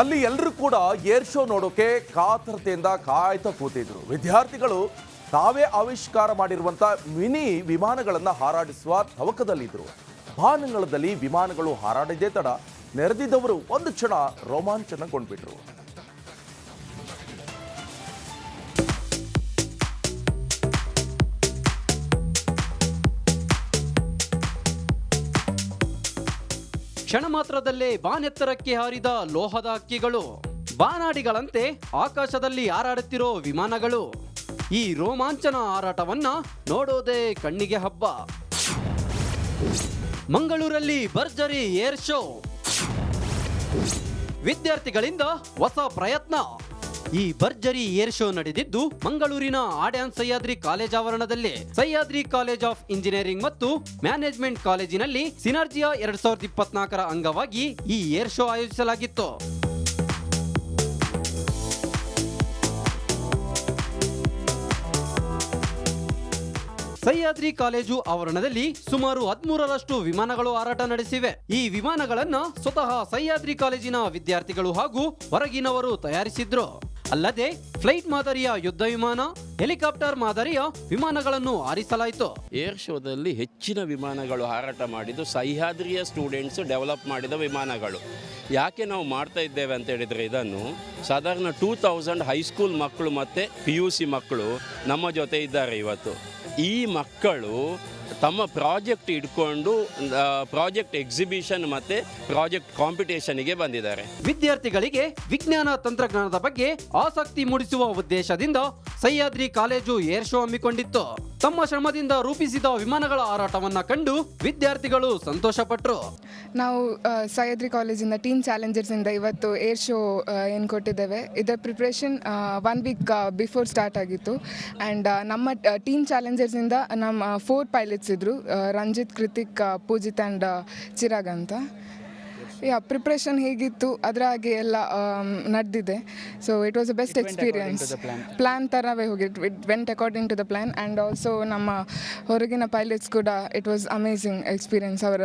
ಅಲ್ಲಿ ಎಲ್ಲರೂ ಕೂಡ ಏರ್ ಶೋ ನೋಡೋಕೆ ಕಾತರತೆಯಿಂದ ಕಾಯ್ತಾ ಕೂತಿದ್ರು. ವಿದ್ಯಾರ್ಥಿಗಳು ತಾವೇ ಆವಿಷ್ಕಾರ ಮಾಡಿರುವಂಥ ಮಿನಿ ವಿಮಾನಗಳನ್ನು ಹಾರಾಡಿಸುವ ತವಕದಲ್ಲಿದ್ರು. ಭಾನಂಗಳದಲ್ಲಿ ವಿಮಾನಗಳು ಹಾರಾಡಿದೇ ತಡ ನೆರೆದಿದ್ದವರು ಒಂದು ಕ್ಷಣ ರೋಮಾಂಚನಗೊಂಡ್ಬಿಟ್ರು. ಕ್ಷಣ ಮಾತ್ರದಲ್ಲೇ ಬಾನೆತ್ತರಕ್ಕೆ ಹಾರಿದ ಲೋಹದ ಹಕ್ಕಿಗಳು, ಬಾನಾಡಿಗಳಂತೆ ಆಕಾಶದಲ್ಲಿ ಹಾರಾಡುತ್ತಿರೋ ವಿಮಾನಗಳು. ಈ ರೋಮಾಂಚನ ಹಾರಾಟವನ್ನ ನೋಡೋದೇ ಕಣ್ಣಿಗೆ ಹಬ್ಬ. ಮಂಗಳೂರಲ್ಲಿ ಭರ್ಜರಿ ಏರ್ ಶೋ. ವಿದ್ಯಾರ್ಥಿಗಳಿಂದ ಹೊಸ ಪ್ರಯತ್ನ. ಈ ಭರ್ಜರಿ ಏರ್ ಶೋ ನಡೆದಿದ್ದು ಮಂಗಳೂರಿನ ಆಡ್ಯಾನ್ ಸಹ್ಯಾದ್ರಿ ಕಾಲೇಜ್ ಆವರಣದಲ್ಲಿ. ಸಹ್ಯಾದ್ರಿ ಕಾಲೇಜ್ ಆಫ್ ಇಂಜಿನಿಯರಿಂಗ್ ಮತ್ತು ಮ್ಯಾನೇಜ್ಮೆಂಟ್ ಕಾಲೇಜಿನಲ್ಲಿ ಸಿನರ್ಜಿಯಾ ಎರಡ್ ಸಾವಿರದ ಇಪ್ಪತ್ನಾಲ್ಕರ ಅಂಗವಾಗಿ ಈ ಏರ್ ಶೋ ಆಯೋಜಿಸಲಾಗಿತ್ತು. ಸಹ್ಯಾದ್ರಿ ಕಾಲೇಜು ಆವರಣದಲ್ಲಿ ಸುಮಾರು ಹದಿಮೂರರಷ್ಟು ವಿಮಾನಗಳು ಹಾರಾಟ ನಡೆಸಿವೆ. ಈ ವಿಮಾನಗಳನ್ನು ಸ್ವತಃ ಸಹ್ಯಾದ್ರಿ ಕಾಲೇಜಿನ ವಿದ್ಯಾರ್ಥಿಗಳು ಹಾಗೂ ಹೊರಗಿನವರು ತಯಾರಿಸಿದ್ರು. ಅಲ್ಲದೆ ಫ್ಲೈಟ್ ಮಾದರಿಯ ಯುದ್ಧ ವಿಮಾನ, ಹೆಲಿಕಾಪ್ಟರ್ ಮಾದರಿಯ ವಿಮಾನಗಳನ್ನು ಹಾರಿಸಲಾಯಿತು. ಏರ್ ಶೋದಲ್ಲಿ ಹೆಚ್ಚಿನ ವಿಮಾನಗಳು ಹಾರಾಟ ಮಾಡಿದ್ದು ಸಹ್ಯಾದ್ರಿಯ ಸ್ಟೂಡೆಂಟ್ಸ್ ಡೆವಲಪ್ ಮಾಡಿದ ವಿಮಾನಗಳು. ಯಾಕೆ ನಾವು ಮಾಡ್ತಾ ಇದ್ದೇವೆ ಅಂತ ಹೇಳಿದರೆ ಇದನ್ನು ಸಾಧಾರಣ ಟೂ ತೌಸಂಡ್ ಹೈಸ್ಕೂಲ್ ಮಕ್ಕಳು ಮತ್ತು ಪಿ ಯು ಸಿ ಮಕ್ಕಳು ನಮ್ಮ ಜೊತೆ ಇದ್ದಾರೆ ಇವತ್ತು. ಈ ಮಕ್ಕಳು ತಮ್ಮ ಪ್ರಾಜೆಕ್ಟ್ ಇಟ್ಕೊಂಡು ಪ್ರಾಜೆಕ್ಟ್ ಎಕ್ಸಿಬಿಷನ್ ಮತ್ತು ಪ್ರಾಜೆಕ್ಟ್ ಕಾಂಪಿಟೇಷನ್ಗೆ ಬಂದಿದ್ದಾರೆ. ವಿದ್ಯಾರ್ಥಿಗಳಿಗೆ ವಿಜ್ಞಾನ ತಂತ್ರಜ್ಞಾನದ ಬಗ್ಗೆ ಆಸಕ್ತಿ ಮೂಡಿಸುವ ಉದ್ದೇಶದಿಂದ ಸಹ್ಯಾದ್ರಿ ಕಾಲೇಜು ಏರ್ ಶೋ ಹಮ್ಮಿಕೊಂಡಿತ್ತು. ತಮ್ಮ ಶ್ರಮದಿಂದ ರೂಪಿಸಿದ ವಿಮಾನಗಳ ಹಾರಾಟವನ್ನ ಕಂಡು ವಿದ್ಯಾರ್ಥಿಗಳು ಸಂತೋಷಪಟ್ಟರು ನಾವು ಸಹ್ಯಾದ್ರಿ ಕಾಲೇಜಿಂದ ಟೀಮ್ ಚಾಲೆಂಜರ್ಸಿಂದ ಇವತ್ತು ಏರ್ ಶೋ ಏನು ಕೊಟ್ಟಿದ್ದೇವೆ. ಇದರ preparation one week before start ಆಗಿತ್ತು. ಆ್ಯಂಡ್ ನಮ್ಮ ಟೀಮ್ ಚಾಲೆಂಜರ್ಸಿಂದ ನಮ್ಮ ಫೋರ್ ಪೈಲಟ್ಸ್ ಇದ್ದರು ರಂಜಿತ್ ಕೃತಿಕ್ ಪೂಜಿತ್ ಆ್ಯಂಡ್ ಚಿರಾಗ್ ಅಂತ. ಯಾ ಪ್ರಿಪ್ರೇಷನ್ ಹೇಗಿತ್ತು? ಅದರ ಹಾಗೆ ಎಲ್ಲ ನಡೆದಿದೆ. So it was a best experience plan ಥರವೇ ಹೋಗಿ it went according to the plan and also ನಮ್ಮ ಹೊರಗಿನ ಪೈಲಟ್ಸ್ ಕೂಡ ಇಟ್ ವಾಸ್ ಅಮೇಝಿಂಗ್ ಎಕ್ಸ್ಪೀರಿಯನ್ಸ್ ಅವರ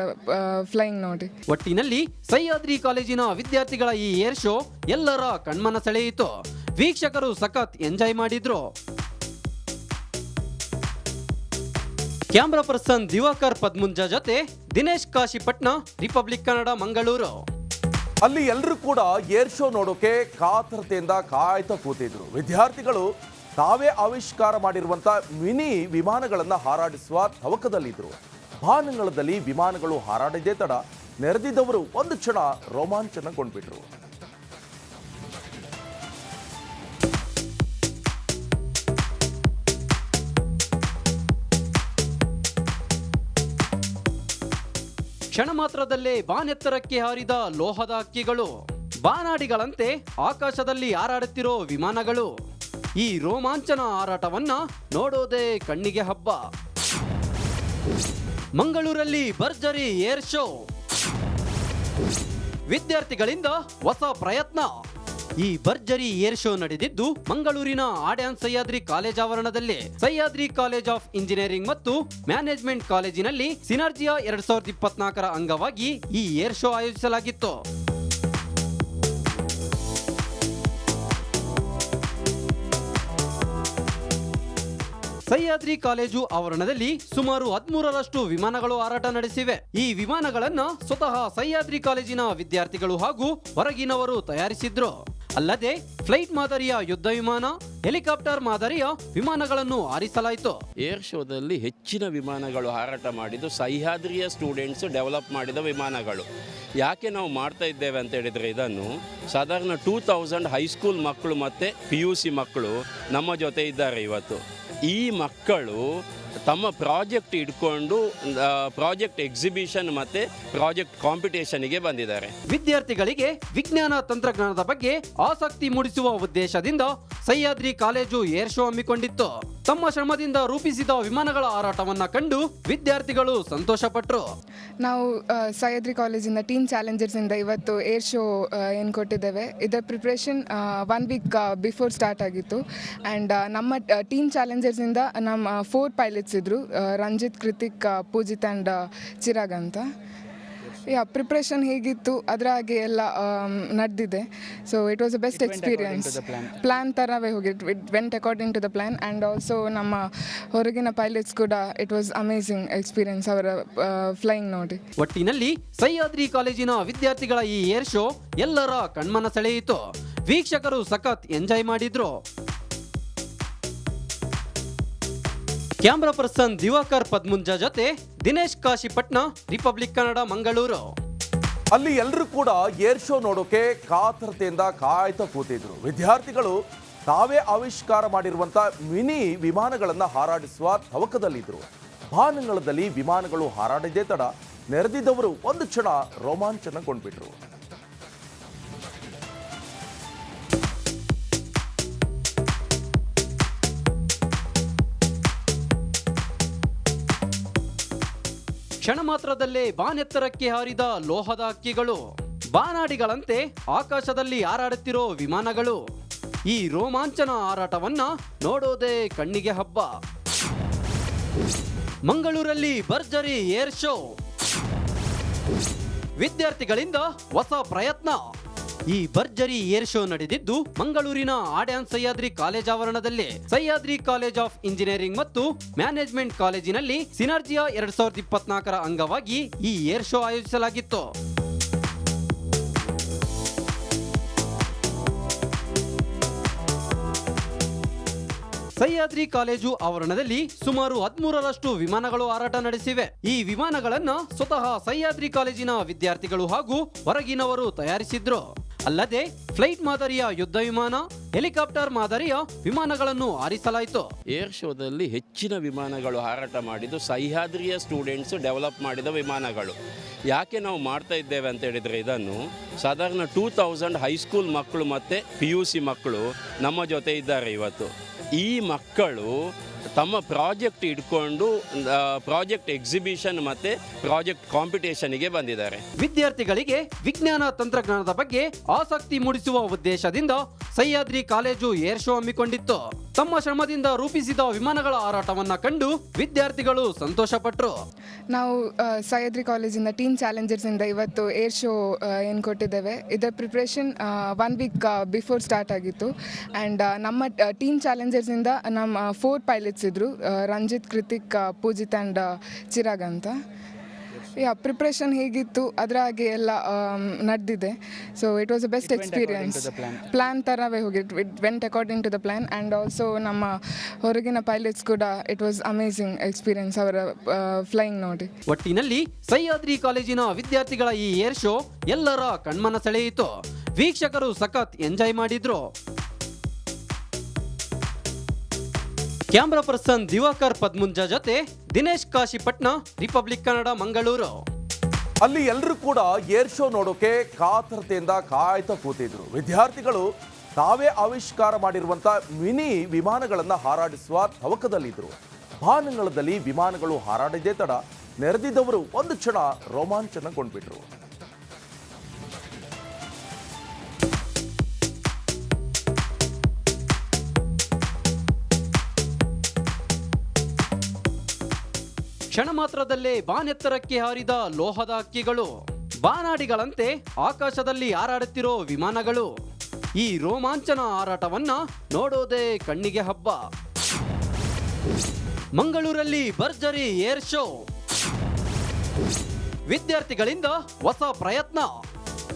ಫ್ಲೈಯಿಂಗ್ ನೋಡಿ. ಒಟ್ಟಿನಲ್ಲಿ ಸಹ್ಯಾದ್ರಿ ಕಾಲೇಜಿನ ವಿದ್ಯಾರ್ಥಿಗಳ ಈ ಏರ್ ಶೋ ಎಲ್ಲರ ಕಣ್ಮನ ಸೆಳೆಯಿತು. ವೀಕ್ಷಕರು ಸಖತ್ ಎಂಜಾಯ್ ಮಾಡಿದ್ರು. ಕ್ಯಾಮ್ರಾ ಪರ್ಸನ್ ದಿವಾಕರ್ ಪದ್ಮುಂಜ ಜೊತೆ ದಿನೇಶ್ ಕಾಶಿಪಟ್ನ ರಿಪಬ್ಲಿಕ್ ಕನ್ನಡ ಮಂಗಳೂರು. ಅಲ್ಲಿ ಎಲ್ಲರೂ ಕೂಡ ಏರ್ ಶೋ ನೋಡೋಕೆ ಕಾತರತೆಯಿಂದ ಕಾಯ್ತಾ ಕೂತಿದ್ರು. ವಿದ್ಯಾರ್ಥಿಗಳು ತಾವೇ ಆವಿಷ್ಕಾರ ಮಾಡಿರುವಂತ ಮಿನಿ ವಿಮಾನಗಳನ್ನು ಹಾರಾಡಿಸುವ ತವಕದಲ್ಲಿದ್ರು. ಭಾನುಗಳದಲ್ಲಿ ವಿಮಾನಗಳು ಹಾರಾಡಿದೇ ತಡ ನೆರೆದಿದ್ದವರು ಒಂದು ಕ್ಷಣ ರೋಮಾಂಚನಗೊಂಡ್ಬಿಟ್ರು. ಕ್ಷಣ ಮಾತ್ರದಲ್ಲೇ ಬಾನೆತ್ತರಕ್ಕೆ ಹಾರಿದ ಲೋಹದ ಹಕ್ಕಿಗಳು, ಬಾನಾಡಿಗಳಂತೆ ಆಕಾಶದಲ್ಲಿ ಹಾರಾಡುತ್ತಿರೋ ವಿಮಾನಗಳು. ಈ ರೋಮಾಂಚನ ಹಾರಾಟವನ್ನ ನೋಡೋದೇ ಕಣ್ಣಿಗೆ ಹಬ್ಬ. ಮಂಗಳೂರಲ್ಲಿ ಭರ್ಜರಿ ಏರ್ ಶೋ. ವಿದ್ಯಾರ್ಥಿಗಳಿಂದ ಹೊಸ ಪ್ರಯತ್ನ. ಈ ಭರ್ಜರಿ ಏರ್ ಶೋ ನಡೆದಿದ್ದು ಮಂಗಳೂರಿನ ಆಡ್ಯಾನ್ ಸಹ್ಯಾದ್ರಿ ಕಾಲೇಜ್ ಆವರಣದಲ್ಲಿ. ಸಹ್ಯಾದ್ರಿ ಕಾಲೇಜ್ ಆಫ್ ಇಂಜಿನಿಯರಿಂಗ್ ಮತ್ತು ಮ್ಯಾನೇಜ್ಮೆಂಟ್ ಕಾಲೇಜಿನಲ್ಲಿ ಸಿನರ್ಜಿಯಾ ಎರಡ್ ಸಾವಿರದ ಇಪ್ಪತ್ನಾಲ್ಕರ ಅಂಗವಾಗಿ ಈ ಏರ್ ಶೋ ಆಯೋಜಿಸಲಾಗಿತ್ತು. ಸಹ್ಯಾದ್ರಿ ಕಾಲೇಜು ಆವರಣದಲ್ಲಿ ಸುಮಾರು ಹದಿಮೂರರಷ್ಟು ವಿಮಾನಗಳು ಹಾರಾಟ ನಡೆಸಿವೆ. ಈ ವಿಮಾನಗಳನ್ನು ಸ್ವತಃ ಸಹ್ಯಾದ್ರಿ ಕಾಲೇಜಿನ ವಿದ್ಯಾರ್ಥಿಗಳು ಹಾಗೂ ಹೊರಗಿನವರು ತಯಾರಿಸಿದ್ರು. ಅಲ್ಲದೆ ಫ್ಲೈಟ್ ಮಾದರಿಯ ಯುದ್ಧ ವಿಮಾನ ಹೆಲಿಕಾಪ್ಟರ್ ಮಾದರಿಯ ವಿಮಾನಗಳನ್ನು ಹಾರಿಸಲಾಯಿತು. ಏರ್ ಶೋದಲ್ಲಿ ಹೆಚ್ಚಿನ ವಿಮಾನಗಳು ಹಾರಾಟ ಮಾಡಿದ್ದು ಸಹ್ಯಾದ್ರಿಯ ಸ್ಟೂಡೆಂಟ್ಸ್ ಡೆವಲಪ್ ಮಾಡಿದ ವಿಮಾನಗಳು. ಯಾಕೆ ನಾವು ಮಾಡ್ತಾ ಇದ್ದೇವೆ ಅಂತ ಹೇಳಿದರೆ ಇದನ್ನು ಸಾಧಾರಣ ಟೂ ತೌಸಂಡ್ ಹೈಸ್ಕೂಲ್ ಮಕ್ಕಳು ಮತ್ತು ಪಿ ಯು ಸಿ ಮಕ್ಕಳು ನಮ್ಮ ಜೊತೆ ಇದ್ದಾರೆ ಇವತ್ತು. ಈ ಮಕ್ಕಳು ತಮ್ಮ ಪ್ರಾಜೆಕ್ಟ್ ಇಟ್ಕೊಂಡು ಪ್ರಾಜೆಕ್ಟ್ ಎಕ್ಸಿಬಿಷನ್ ಮತ್ತು ಪ್ರಾಜೆಕ್ಟ್ ಕಾಂಪಿಟೇಷನ್ಗೆ ಬಂದಿದ್ದಾರೆ. ವಿದ್ಯಾರ್ಥಿಗಳಿಗೆ ವಿಜ್ಞಾನ ತಂತ್ರಜ್ಞಾನದ ಬಗ್ಗೆ ಆಸಕ್ತಿ ಮೂಡಿಸುವ ಉದ್ದೇಶದಿಂದ ಸಹ್ಯಾದ್ರಿ ಕಾಲೇಜು ಏರ್ ಶೋ ಹಮ್ಮಿಕೊಂಡಿತ್ತು. ತಮ್ಮ ಶ್ರಮದಿಂದ ರೂಪಿಸಿದ ವಿಮಾನಗಳ ಹಾರಾಟವನ್ನ ಕಂಡು ವಿದ್ಯಾರ್ಥಿಗಳು ಸಂತೋಷಪಟ್ಟರು ನಾವು ಸಹ್ಯಾದ್ರಿ ಕಾಲೇಜಿಂದ ಟೀಮ್ ಚಾಲೆಂಜರ್ಸಿಂದ ಇವತ್ತು ಏರ್ ಶೋ ಏನು ಕೊಟ್ಟಿದ್ದೇವೆ. ಇದರ preparation one week before start ಆಗಿತ್ತು. ಆ್ಯಂಡ್ ನಮ್ಮ ಟೀಮ್ ಚಾಲೆಂಜರ್ಸಿಂದ ನಮ್ಮ ಫೋರ್ ಪೈಲಟ್ಸ್ ಇದ್ದರು ರಂಜಿತ್, ಕೃತಿಕ್ ಪೂಜಿತ್ ಆ್ಯಂಡ್ ಚಿರಾಗ್ ಅಂತ. ಯಾ ಪ್ರಿಪ್ರೇಷನ್ ಹೇಗಿತ್ತು? ಅದರ ಹಾಗೆ ಎಲ್ಲ ನಡೆದಿದೆ. So it was a best experience plan ಥರವೇ ಹೋಗಿ it went according to the plan and also ನಮ್ಮ ಹೊರಗಿನ ಪೈಲಟ್ಸ್ ಕೂಡ ಇಟ್ ವಾಸ್ ಅಮೇಝಿಂಗ್ ಎಕ್ಸ್ಪೀರಿಯನ್ಸ್ ಅವರ ಫ್ಲೈಯಿಂಗ್ ನೋಡಿ. ಒಟ್ಟಿನಲ್ಲಿ ಸಹ್ಯಾದ್ರಿ ಕಾಲೇಜಿನ ವಿದ್ಯಾರ್ಥಿಗಳ ಈ ಏರ್ ಶೋ ಎಲ್ಲರ ಕಣ್ಮನ ಸೆಳೆಯಿತು. ವೀಕ್ಷಕರು ಸಖತ್ ಎಂಜಾಯ್ ಮಾಡಿದ್ರು. ಕ್ಯಾಮ್ರಾ ಪರ್ಸನ್ ದಿವಾಕರ್ ಪದ್ಮುಂಜ ಜೊತೆ ದಿನೇಶ್ ಕಾಶಿಪಟ್ನ ರಿಪಬ್ಲಿಕ್ ಕನ್ನಡ ಮಂಗಳೂರು. ಅಲ್ಲಿ ಎಲ್ಲರೂ ಕೂಡ ಏರ್ ಶೋ ನೋಡೋಕೆ ಕಾತರತೆಯಿಂದ ಕಾಯ್ತಾ ಕೂತಿದ್ರು. ವಿದ್ಯಾರ್ಥಿಗಳು ತಾವೇ ಆವಿಷ್ಕಾರ ಮಾಡಿರುವಂತ ಮಿನಿ ವಿಮಾನಗಳನ್ನು ಹಾರಾಡಿಸುವ ತವಕದಲ್ಲಿದ್ರು. ಬಾನಂಗಳದಲ್ಲಿ ವಿಮಾನಗಳು ಹಾರಾಡಿದೇ ತಡ ನೆರೆದಿದ್ದವರು ಒಂದು ಕ್ಷಣ ರೋಮಾಂಚನಗೊಂಡ್ಬಿಟ್ರು. ಕ್ಷಣ ಮಾತ್ರದಲ್ಲೇ ಬಾನೆತ್ತರಕ್ಕೆ ಹಾರಿದ ಲೋಹದ ಹಕ್ಕಿಗಳು. ಬಾನಾಡಿಗಳಂತೆ ಆಕಾಶದಲ್ಲಿ ಹಾರಾಡುತ್ತಿರೋ ವಿಮಾನಗಳು. ಈ ರೋಮಾಂಚನ ಹಾರಾಟವನ್ನ ನೋಡೋದೇ ಕಣ್ಣಿಗೆ ಹಬ್ಬ. ಮಂಗಳೂರಲ್ಲಿ ಭರ್ಜರಿ ಏರ್ ಶೋ. ವಿದ್ಯಾರ್ಥಿಗಳಿಂದ ಹೊಸ ಪ್ರಯತ್ನ. ಈ ಭರ್ಜರಿ ಏರ್ ಶೋ ನಡೆದಿದ್ದು ಮಂಗಳೂರಿನ ಆಡ್ಯಾನ್ ಸಹ್ಯಾದ್ರಿ ಕಾಲೇಜ್ ಆವರಣದಲ್ಲಿ. ಸಹ್ಯಾದ್ರಿ ಕಾಲೇಜ್ ಆಫ್ ಇಂಜಿನಿಯರಿಂಗ್ ಮತ್ತು ಮ್ಯಾನೇಜ್ಮೆಂಟ್ ಕಾಲೇಜಿನಲ್ಲಿ ಸಿನರ್ಜಿಯಾ ಎರಡ್ ಸಾವಿರದ ಇಪ್ಪತ್ನಾಲ್ಕರ ಅಂಗವಾಗಿ ಈ ಏರ್ ಶೋ ಆಯೋಜಿಸಲಾಗಿತ್ತು. ಸಹ್ಯಾದ್ರಿ ಕಾಲೇಜು ಆವರಣದಲ್ಲಿ ಸುಮಾರು ಹದಿಮೂರರಷ್ಟು ವಿಮಾನಗಳು ಹಾರಾಟ ನಡೆಸಿವೆ. ಈ ವಿಮಾನಗಳನ್ನು ಸ್ವತಃ ಸಹ್ಯಾದ್ರಿ ಕಾಲೇಜಿನ ವಿದ್ಯಾರ್ಥಿಗಳು ಹಾಗೂ ಹೊರಗಿನವರು ತಯಾರಿಸಿದ್ರು. ಅಲ್ಲದೆ ಫ್ಲೈಟ್ ಮಾದರಿಯ ಯುದ್ಧ ವಿಮಾನ ಹೆಲಿಕಾಪ್ಟರ್ ಮಾದರಿಯ ವಿಮಾನಗಳನ್ನು ಹಾರಿಸಲಾಯಿತು. ಏರ್ ಶೋದಲ್ಲಿ ಹೆಚ್ಚಿನ ವಿಮಾನಗಳು ಹಾರಾಟ ಮಾಡಿದ್ದು ಸಹ್ಯಾದ್ರಿಯ ಸ್ಟೂಡೆಂಟ್ಸ್ ಡೆವಲಪ್ ಮಾಡಿದ ವಿಮಾನಗಳು. ಯಾಕೆ ನಾವು ಮಾಡ್ತಾ ಇದ್ದೇವೆ ಅಂತ ಹೇಳಿದರೆ ಇದನ್ನು ಸಾಧಾರಣ ಟೂ ತೌಸಂಡ್ ಹೈಸ್ಕೂಲ್ ಮಕ್ಕಳು ಮತ್ತು ಪಿ ಯು ಸಿ ಮಕ್ಕಳು ನಮ್ಮ ಜೊತೆ ಇದ್ದಾರೆ ಇವತ್ತು. ಈ ಮಕ್ಕಳು ತಮ್ಮ ಪ್ರಾಜೆಕ್ಟ್ ಇಟ್ಕೊಂಡು ಪ್ರಾಜೆಕ್ಟ್ ಎಕ್ಸಿಬಿಷನ್ ಮತ್ತು ಪ್ರಾಜೆಕ್ಟ್ ಕಾಂಪಿಟೇಷನ್ಗೆ ಬಂದಿದ್ದಾರೆ. ವಿದ್ಯಾರ್ಥಿಗಳಿಗೆ ವಿಜ್ಞಾನ ತಂತ್ರಜ್ಞಾನದ ಬಗ್ಗೆ ಆಸಕ್ತಿ ಮೂಡಿಸುವ ಉದ್ದೇಶದಿಂದ ಸಹ್ಯಾದ್ರಿ ಕಾಲೇಜು ಏರ್ ಶೋ ಹಮ್ಮಿಕೊಂಡಿತ್ತು. ತಮ್ಮ ಶ್ರಮದಿಂದ ರೂಪಿಸಿದ ವಿಮಾನಗಳ ಹಾರಾಟವನ್ನ ಕಂಡು ವಿದ್ಯಾರ್ಥಿಗಳು ಸಂತೋಷಪಟ್ಟರು ನಾವು ಸಹ್ಯಾದ್ರಿ ಕಾಲೇಜಿಂದ ಟೀಮ್ ಚಾಲೆಂಜರ್ಸಿಂದ ಇವತ್ತು ಏರ್ ಶೋ ಏನು ಕೊಟ್ಟಿದ್ದೇವೆ. ಇದರ preparation one week before start ಆಗಿತ್ತು. ಆ್ಯಂಡ್ ನಮ್ಮ ಟೀಮ್ ಚಾಲೆಂಜರ್ಸ್ ಇಂದ ನಮ್ಮ ಫೋರ್ ಪೈಲಟ್ಸ್ ಇದ್ದರು ರಂಜಿತ್, ಕೃತಿಕ್ ಪೂಜಿತ್ ಆ್ಯಂಡ್ ಚಿರಾಗ್ ಅಂತ. ಯಾ ಪ್ರಿಪ್ರೇಷನ್ ಹೇಗಿತ್ತು? ಅದರ ಹಾಗೆ ಎಲ್ಲ ನಡೆದಿದೆ. So it was a best experience plan ಥರವೇ ಹೋಗಿತ್ತು it went according to the plan and also ನಮ್ಮ ಹೊರಗಿನ ಪೈಲಟ್ಸ್ ಕೂಡ ಇಟ್ ವಾಸ್ ಅಮೇಝಿಂಗ್ ಎಕ್ಸ್ಪೀರಿಯನ್ಸ್ ಅವರ ಫ್ಲೈಯಿಂಗ್ ನೋಡಿ. ಒಟ್ಟಿನಲ್ಲಿ ಸಹ್ಯಾದ್ರಿ ಕಾಲೇಜಿನ ವಿದ್ಯಾರ್ಥಿಗಳ ಈ ಏರ್ ಶೋ ಎಲ್ಲರ ಕಣ್ಮನ ಸೆಳೆಯಿತು. ವೀಕ್ಷಕರು ಸಖತ್ ಎಂಜಾಯ್ ಮಾಡಿದ್ರು. ಕ್ಯಾಮ್ರಾ ಪರ್ಸನ್ ದಿವಾಕರ್ ಪದ್ಮುಂಜ ಜೊತೆ ದಿನೇಶ್ ಕಾಶಿಪಟ್ನ ರಿಪಬ್ಲಿಕ್ ಕನ್ನಡ ಮಂಗಳೂರು. ಅಲ್ಲಿ ಎಲ್ಲರೂ ಕೂಡ ಏರ್ ಶೋ ನೋಡೋಕೆ ಕಾತರತೆಯಿಂದ ಕಾಯ್ತಾ ಕೂತಿದ್ರು. ವಿದ್ಯಾರ್ಥಿಗಳು ತಾವೇ ಆವಿಷ್ಕಾರ ಮಾಡಿರುವಂತ ಮಿನಿ ವಿಮಾನಗಳನ್ನು ಹಾರಾಡಿಸುವ ತವಕದಲ್ಲಿದ್ದರು ಬಾನಂಗಳದಲ್ಲಿ ವಿಮಾನಗಳು ಹಾರಾಡಿದೇ ತಡ ನೆರೆದಿದ್ದವರು ಒಂದು ಕ್ಷಣ ರೋಮಾಂಚನಗೊಂಡ್ಬಿಟ್ರು. ಕ್ಷಣ ಮಾತ್ರದಲ್ಲೇ ಬಾನೆತ್ತರಕ್ಕೆ ಹಾರಿದ ಲೋಹದ ಹಕ್ಕಿಗಳು. ಬಾನಾಡಿಗಳಂತೆ ಆಕಾಶದಲ್ಲಿ ಹಾರಾಡುತ್ತಿರೋ ವಿಮಾನಗಳು. ಈ ರೋಮಾಂಚನ ಹಾರಾಟವನ್ನ ನೋಡೋದೇ ಕಣ್ಣಿಗೆ ಹಬ್ಬ. ಮಂಗಳೂರಲ್ಲಿ ಭರ್ಜರಿ ಏರ್ ಶೋ. ವಿದ್ಯಾರ್ಥಿಗಳಿಂದ ಹೊಸ ಪ್ರಯತ್ನ.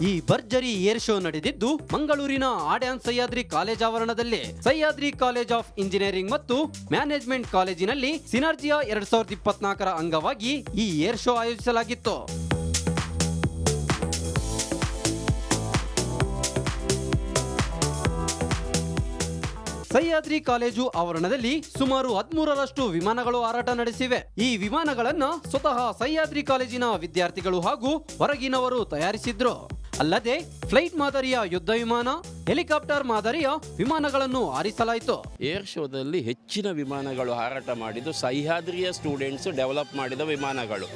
ಈ ಭರ್ಜರಿ ಏರ್ ಶೋ ನಡೆದಿದ್ದು ಮಂಗಳೂರಿನ ಆಡ್ಯಾನ್ ಸಹ್ಯಾದ್ರಿ ಕಾಲೇಜ್ ಆವರಣದಲ್ಲಿ. ಸಹ್ಯಾದ್ರಿ ಕಾಲೇಜ್ ಆಫ್ ಇಂಜಿನಿಯರಿಂಗ್ ಮತ್ತು ಮ್ಯಾನೇಜ್ಮೆಂಟ್ ಕಾಲೇಜಿನಲ್ಲಿ ಸಿನರ್ಜಿಯಾ ಎರಡ್ ಸಾವಿರದ ಇಪ್ಪತ್ನಾಲ್ಕರ ಅಂಗವಾಗಿ ಈ ಏರ್ ಶೋ ಆಯೋಜಿಸಲಾಗಿತ್ತು. ಸಹ್ಯಾದ್ರಿ ಕಾಲೇಜು ಆವರಣದಲ್ಲಿ ಸುಮಾರು ಹದಿಮೂರರಷ್ಟು ವಿಮಾನಗಳು ಹಾರಾಟ ನಡೆಸಿವೆ. ಈ ವಿಮಾನಗಳನ್ನು ಸ್ವತಃ ಸಹ್ಯಾದ್ರಿ ಕಾಲೇಜಿನ ವಿದ್ಯಾರ್ಥಿಗಳು ಹಾಗೂ ಹೊರಗಿನವರು ತಯಾರಿಸಿದ್ರು. ಅಲ್ಲದೆ ಫ್ಲೈಟ್ ಮಾದರಿಯ ಯುದ್ಧ ವಿಮಾನ, ಹೆಲಿಕಾಪ್ಟರ್ ಮಾದರಿಯ ವಿಮಾನಗಳನ್ನು ಹಾರಿಸಲಾಯಿತು. ಏರ್ ಶೋದಲ್ಲಿ ಹೆಚ್ಚಿನ ವಿಮಾನಗಳು ಹಾರಾಟ ಮಾಡಿದ್ದು ಸಹ್ಯಾದ್ರಿಯ ಸ್ಟೂಡೆಂಟ್ಸ್ ಡೆವಲಪ್ ಮಾಡಿದ ವಿಮಾನಗಳು.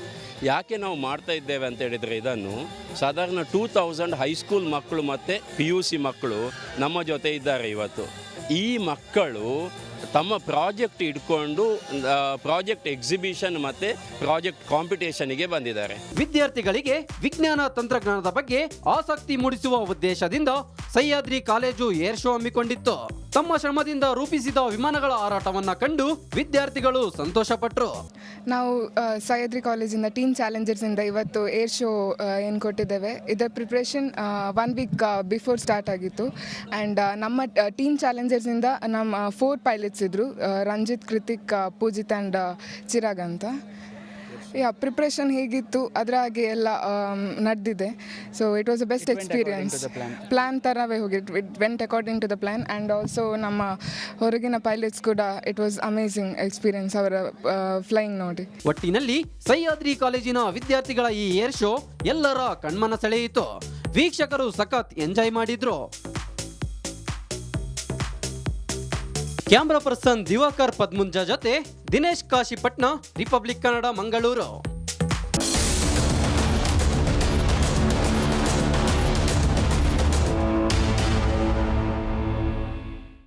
ಯಾಕೆ ನಾವು ಮಾಡ್ತಾ ಇದ್ದೇವೆ ಅಂತ ಹೇಳಿದರೆ ಇದನ್ನು ಸಾಧಾರಣ ಟೂ ತೌಸಂಡ್ ಹೈಸ್ಕೂಲ್ ಮಕ್ಕಳು ಮತ್ತು ಪಿ ಯು ಸಿ ಮಕ್ಕಳು ನಮ್ಮ ಜೊತೆ ಇದ್ದಾರೆ ಇವತ್ತು. ಈ ಮಕ್ಕಳು ತಮ್ಮ ಪ್ರಾಜೆಕ್ಟ್ ಇಟ್ಕೊಂಡು ಪ್ರಾಜೆಕ್ಟ್ ಎಕ್ಸಿಬಿಷನ್ ಮತ್ತು ಪ್ರಾಜೆಕ್ಟ್ ಕಾಂಪಿಟೇಷನ್ಗೆ ಬಂದಿದ್ದಾರೆ. ವಿದ್ಯಾರ್ಥಿಗಳಿಗೆ ವಿಜ್ಞಾನ ತಂತ್ರಜ್ಞಾನದ ಬಗ್ಗೆ ಆಸಕ್ತಿ ಮೂಡಿಸುವ ಉದ್ದೇಶದಿಂದ ಸಹ್ಯಾದ್ರಿ ಕಾಲೇಜು ಏರ್ ಶೋ ಹಮ್ಮಿಕೊಂಡಿತ್ತು. ತಮ್ಮ ಶ್ರಮದಿಂದ ರೂಪಿಸಿದ ವಿಮಾನಗಳ ಹಾರಾಟವನ್ನ ಕಂಡು ವಿದ್ಯಾರ್ಥಿಗಳು ಸಂತೋಷಪಟ್ಟರು ನಾವು ಸಹ್ಯಾದ್ರಿ ಕಾಲೇಜಿಂದ ಟೀಮ್ ಚಾಲೆಂಜರ್ಸಿಂದ ಇವತ್ತು ಏರ್ ಶೋ ಏನು ಕೊಟ್ಟಿದ್ದೇವೆ. ಇದರ preparation one week before start ಆಗಿತ್ತು. ಆ್ಯಂಡ್ ನಮ್ಮ ಟೀಮ್ ಚಾಲೆಂಜರ್ಸಿಂದ ನಮ್ಮ ಫೋರ್ ಪೈಲಟ್ಸ್ ಇದ್ದರು ರಂಜಿತ್, ಕೃತಿಕ್ ಪೂಜಿತ್ ಆ್ಯಂಡ್ ಚಿರಾಗ್ ಅಂತ. ಯಾ ಪ್ರಿಪ್ರೇಷನ್ ಹೇಗಿತ್ತು? ಅದರ ಹಾಗೆ ಎಲ್ಲ ನಡೆದಿದೆ. So it was a best experience plan ಥರವೇ ಹೋಗಿ it went according to the plan and also ನಮ್ಮ ಹೊರಗಿನ ಪೈಲಟ್ಸ್ ಕೂಡ ಇಟ್ ವಾಸ್ ಅಮೇಝಿಂಗ್ ಎಕ್ಸ್ಪೀರಿಯನ್ಸ್ ಅವರ ಫ್ಲೈಯಿಂಗ್ ನೋಡಿ. ಒಟ್ಟಿನಲ್ಲಿ ಸಹ್ಯಾದ್ರಿ ಕಾಲೇಜಿನ ವಿದ್ಯಾರ್ಥಿಗಳ ಈ ಏರ್ ಶೋ ಎಲ್ಲರ ಕಣ್ಮನ ಸೆಳೆಯಿತು. ವೀಕ್ಷಕರು ಸಖತ್ ಎಂಜಾಯ್ ಮಾಡಿದ್ರು. ಕ್ಯಾಮ್ರಾ ಪರ್ಸನ್ ದಿವಾಕರ್ ಪದ್ಮುಂಜ ಜೊತೆ ದಿನೇಶ್ ಕಾಶಿಪಟ್ನ ರಿಪಬ್ಲಿಕ್ ಕನ್ನಡ ಮಂಗಳೂರು.